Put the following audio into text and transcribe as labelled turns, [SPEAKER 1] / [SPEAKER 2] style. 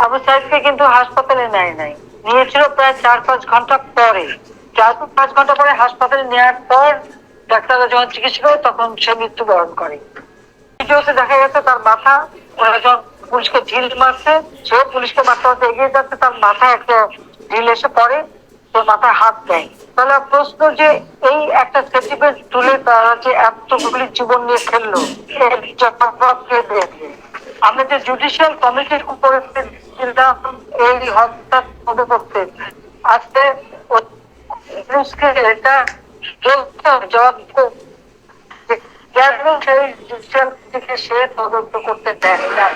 [SPEAKER 1] আবু সাইদকে কিন্তু হাসপাতালে নেয় নাই। নিয়েছিল প্রায় চার পাঁচ ঘণ্টা পরে। চার পাঁচ ঘণ্টা পরে হাসপাতালে নেওয়ার পর ডাক্তাররা যখন চিকিৎসা করে তখন সে মৃত্যুবরণ করে। ভিডিওতে দেখা গেছে তার মাথা যখন পুলিশকে ঢিল মারছে, সেও পুলিশকে মারতে মারতে এগিয়ে যাচ্ছে, তার মাথায় একটা ঢিল এসে পড়ে, সে মাথায় হাত দেয়। তাহলে প্রশ্ন যে এই একটা সেন্টিমেন্ট তুলে তারা যে এতগুলি জীবন নিয়ে খেললো এর জবাব কে আমরা যে জুডিশিয়াল কমিটির উপরে এই হত্যা তদন্ত করতে ও- পুলিশকে এটা বলতে হবে, জবাব কেন সেই জুডিশিয়াল কমিটিকে সে তদন্ত করতে দেয় না?